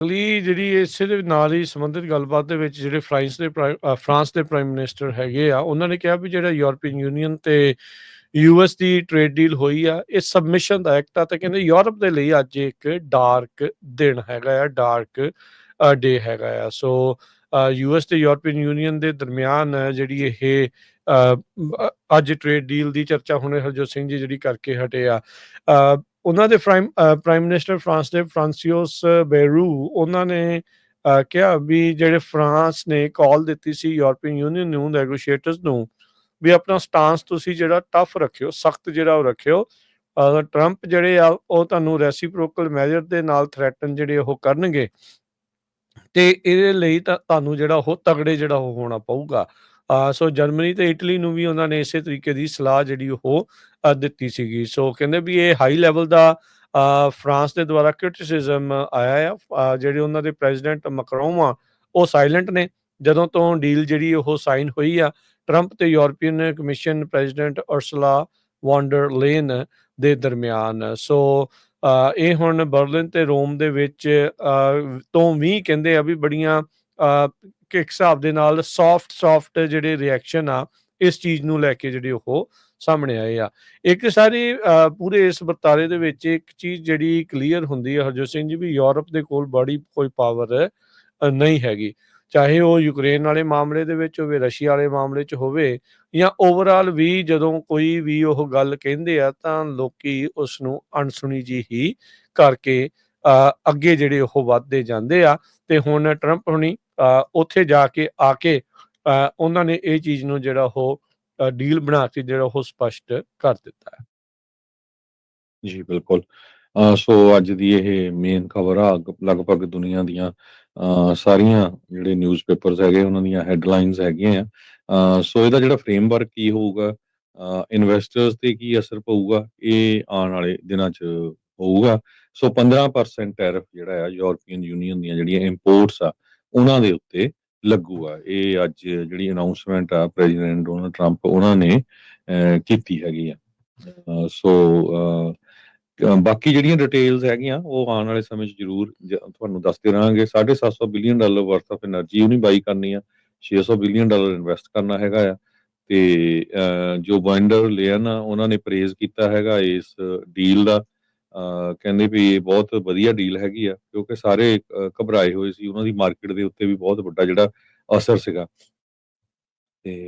ਅਗਲੀ ਜਿਹੜੀ ਇਸੇ ਦੇ ਨਾਲ ਹੀ ਸੰਬੰਧਿਤ ਗੱਲਬਾਤ ਦੇ ਵਿੱਚ ਜਿਹੜੇ ਫਰਾਂਸ ਦੇ ਪ੍ਰਾਈ- ਫਰਾਂਸ ਦੇ ਪ੍ਰਾਈਮ ਮਿਨਿਸਟਰ ਹੈਗੇ ਆ, ਉਹਨਾਂ ਨੇ ਕਿਹਾ ਵੀ ਜਿਹੜਾ ਯੂਰਪੀਅਨ ਯੂਨੀਅਨ ਤੇ ਯੂਐਸ ਦੀ ਟ੍ਰੇਡ ਡੀਲ ਹੋਈ ਆ, ਇਹ ਸਬਮਿਸ਼ਨ ਦਾ ਐਕਟ ਆ ਤੇ ਕਹਿੰਦੇ ਯੂਰਪ ਦੇ ਲਈ ਅੱਜ ਇੱਕ ਡਾਰਕ ਦਿਨ ਹੈਗਾ ਆ, ਡਾਰਕ ਡੇ ਹੈਗਾ ਆ। ਸੋ ਯੂਐਸ ਤੇ ਯੂਰਪੀਅਨ ਯੂਨੀਅਨ ਦੇ ਦਰਮਿਆਨ ਜਿਹੜੀ ਇਹ ਅੱਜ ਟ੍ਰੇਡ ਡੀਲ ਦੀ ਚਰਚਾ ਹੁਣੇ ਹਰਜੋਤ ਸਿੰਘ ਜੀ ਜਿਹੜੀ ਕਰਕੇ ਹਟੇ ਆ ਉਹਨਾਂ ਦੇ ਪ੍ਰਾਈਮ ਮਿਨਿਸਟਰ ਫਰਾਂਸ ਦੇ ਫ੍ਰਾਂਸੀਓਸ ਬੇਰੂ, ਉਹਨਾਂ ਨੇ ਕਿਹਾ ਵੀ ਜਿਹੜੇ ਫਰਾਂਸ ਨੇ ਕਾਲ ਦਿੱਤੀ ਸੀ ਯੂਰਪੀਅਨ ਯੂਨੀਅਨ ਨੂੰ, ਨੈਗੋਸ਼ੀਏਟਰਸ ਨੂੰ, ਵੀ ਆਪਣਾ ਸਟਾਂਸ ਤੁਸੀਂ ਜਿਹੜਾ ਟਫ ਰੱਖਿਓ, ਸਖਤ ਜਿਹੜਾ ਉਹ ਰੱਖਿਓ। ਟਰੰਪ ਜਿਹੜੇ ਆ, ਉਹ ਤੁਹਾਨੂੰ ਰੈਸੀਪ੍ਰੋਕਲ ਮੈਜਰ ਦੇ ਨਾਲ ਥ੍ਰੈਟਨ ਜਿਹੜੇ ਉਹ ਕਰਨਗੇ। ਤੇ ਇਹਦੇ ਲਈ ਤਾਂ ਤੁਹਾਨੂੰ ਜਿਹੜਾ ਉਹ ਤਗੜੇ ਜਿਹੜਾ ਉਹ ਹੋਣਾ ਪਊਗਾ। ਸੋ ਜਰਮਨੀ ਤੇ ਇਟਲੀ ਨੂੰ ਵੀ ਉਹਨਾਂ ਨੇ ਇਸੇ ਤਰੀਕੇ ਦੀ ਸਲਾਹ ਜਿਹੜੀ ਉਹ ਦਿੱਤੀ ਸੀਗੀ। ਸੋ ਕਹਿੰਦੇ ਵੀ ਇਹ ਹਾਈ ਲੈਵਲ ਦਾ ਫਰਾਂਸ ਦੇ ਦੁਆਰਾ ਕ੍ਰਿਟਿਸਿਜ਼ਮ ਆਇਆ ਆ ਜਿਹੜੇ ਉਹਨਾਂ ਦੇ ਪ੍ਰੈਜ਼ੀਡੈਂਟ ਮੈਕਰੋਨ ਆ, ਉਹ ਸਾਇਲੈਂਟ ਨੇ। ਜਦੋਂ ਤੋਂ ਡੀਲ ਜਿਹੜੀ ਉਹ ਸਾਈਨ ਹੋਈ ਆ ਟਰੰਪ ਤੇ European Commission president Ursula von der Leyen ਦੇ ਦਰਮਿਆਨ। ਸੋ ਇਹ ਹੁਣ ਬਰਲਿਨ ਤੇ ਰੋਮ ਦੇ ਵਿੱਚ ਤੋਂ ਵੀ ਕਹਿੰਦੇ ਆ ਵੀ ਬੜੀਆਂ ਇੱਕ ਹਿਸਾਬ ਦੇ ਨਾਲ ਸੌਫਟ ਸੌਫਟ ਜਿਹੜੇ ਰਿਐਕਸ਼ਨ ਆ ਇਸ ਚੀਜ਼ ਨੂੰ ਲੈ ਕੇ ਜਿਹੜੇ ਉਹ ਸਾਹਮਣੇ ਆਏ ਆ। ਇੱਕ ਸਾਰੀ ਪੂਰੇ ਇਸ ਵਰਤਾਰੇ ਦੇ ਵਿੱਚ ਇੱਕ ਚੀਜ਼ ਜਿਹੜੀ ਕਲੀਅਰ ਹੁੰਦੀ ਹੈ ਹਰਜੋਤ ਸਿੰਘ ਜੀ ਵੀ ਯੂਰਪ ਦੇ ਕੋਲ ਬੜੀ ਕੋਈ ਪਾਵਰ ਨਹੀਂ ਹੈਗੀ। ਚਾਹੇ ਉਹ ਯੂਕਰੇਨ ਵਾਲੇ ਮਾਮਲੇ ਦੇ ਵਿੱਚ ਹੋਵੇ ਰਸ਼ੀਆ ਵਾਲੇ ਮਾਮਲੇ 'ਚ ਹੋਵੇ ਜਾਂ ਓਵਰਆਲ ਵੀ ਜਦੋਂ ਕੋਈ ਵੀ ਉਹ ਗੱਲ ਕਹਿੰਦੇ ਆ ਤਾਂ ਲੋਕੀ ਉਸ ਨੂੰ ਅਣਸੁਣੀ ਜੀ ਹੀ ਕਰਕੇ ਅ, ਅੱਗੇ ਜਿਹੜੇ ਉਹ ਵੱਧਦੇ ਜਾਂਦੇ ਆ। ਤੇ ਹੁਣ ਟਰੰਪ ਹੁਣੀ ਉੱਥੇ ਜਾ ਕੇ, ਆ ਕੇ ਉਹਨਾਂ ਨੇ ਇਹ ਚੀਜ਼ ਨੂੰ ਜਿਹੜਾ ਉਹ ਡੀਲ ਬਣਾ ਕੇ ਜਿਹੜਾ ਉਹ ਸਪਸ਼ਟ ਕਰ ਦਿੱਤਾ ਹੈ। ਜੀ, ਬਿਲਕੁਲ। ਸੋ ਅੱਜ ਦੀ ਇਹ ਮੇਨ ਖਬਰ ਆ ਲਗਭਗ ਦੁਨੀਆ ਦੀਆਂ ਸਾਰੀਆਂ ਜਿਹੜੇ ਨਿਊਜ਼ਪੇਪਰਸ ਹੈਗੇ, ਉਹਨਾਂ ਦੀਆਂ ਹੈਡਲਾਈਨਸ ਹੈਗੀਆਂ ਆ। ਸੋ ਇਹਦਾ ਜਿਹੜਾ ਫਰੇਮਵਰਕ ਕੀ ਹੋਊਗਾ ਇਨਵੈਸਟਰਸ ਤੇ ਕੀ ਅਸਰ ਪਊਗਾ, ਇਹ ਆਉਣ ਵਾਲੇ ਦਿਨਾਂ 'ਚ ਹੋਊਗਾ। ਸੋ 15% ਟੈਰਿਫ ਜਿਹੜਾ ਆ ਯੂਰਪੀਅਨ ਯੂਨੀਅਨ ਦੀਆਂ ਜਿਹੜੀਆਂ ਇੰਪੋਰਟਸ ਆ ਉਹਨਾਂ ਦੇ ਉੱਤੇ ਲੱਗੂਗਾ ਇਹ ਅੱਜ ਜਿਹੜੀ ਅਨਾਉਂਸਮੈਂਟ ਆ ਪ੍ਰੈਜ਼ੀਡੈਂਟ ਡੋਨਲਡ 트ੰਪ ਉਹਨਾਂ ਨੇ ਕੀਤੀ ਹੈਗੀ ਆ। ਸੋ ਬਾਕੀ ਜਿਹੜੀਆਂ ਡਿਟੇਲਸ ਹੈਗੀਆਂ, ਉਹ ਆਉਣ ਵਾਲੇ ਸਮੇਂ 'ਚ ਜ਼ਰੂਰ ਤੁਹਾਨੂੰ ਦੱਸਦੇ ਰਹਾਂਗੇ। 750 billion dollar worth of energy ਉਹਨੇ ਬਾਈ ਕਰਨੀ ਆ। 600 ਬਿਲੀਅਨ ਡਾਲਰ ਇਨਵੈਸਟ ਕਰਨਾ ਹੈਗਾ ਆ। ਤੇ ਜੋ ਬਾਈਂਡਰ ਲਿਆ ਨਾ, ਉਹਨਾਂ ਨੇ ਪ੍ਰੇਜ਼ ਕੀਤਾ ਹੈਗਾ ਇਸ ਡੀਲ ਦਾ। ਕਹਿੰਦੇ ਵੀ ਇਹ ਬਹੁਤ ਵਧੀਆ ਡੀਲ ਹੈਗੀ ਆ, ਕਿਉਂਕਿ ਸਾਰੇ ਘਬਰਾਏ ਹੋਏ ਸੀ, ਉਹਨਾਂ ਦੀ ਮਾਰਕੀਟ ਦੇ ਉੱਤੇ ਵੀ ਬਹੁਤ ਵੱਡਾ ਜਿਹੜਾ ਅਸਰ ਸੀਗਾ।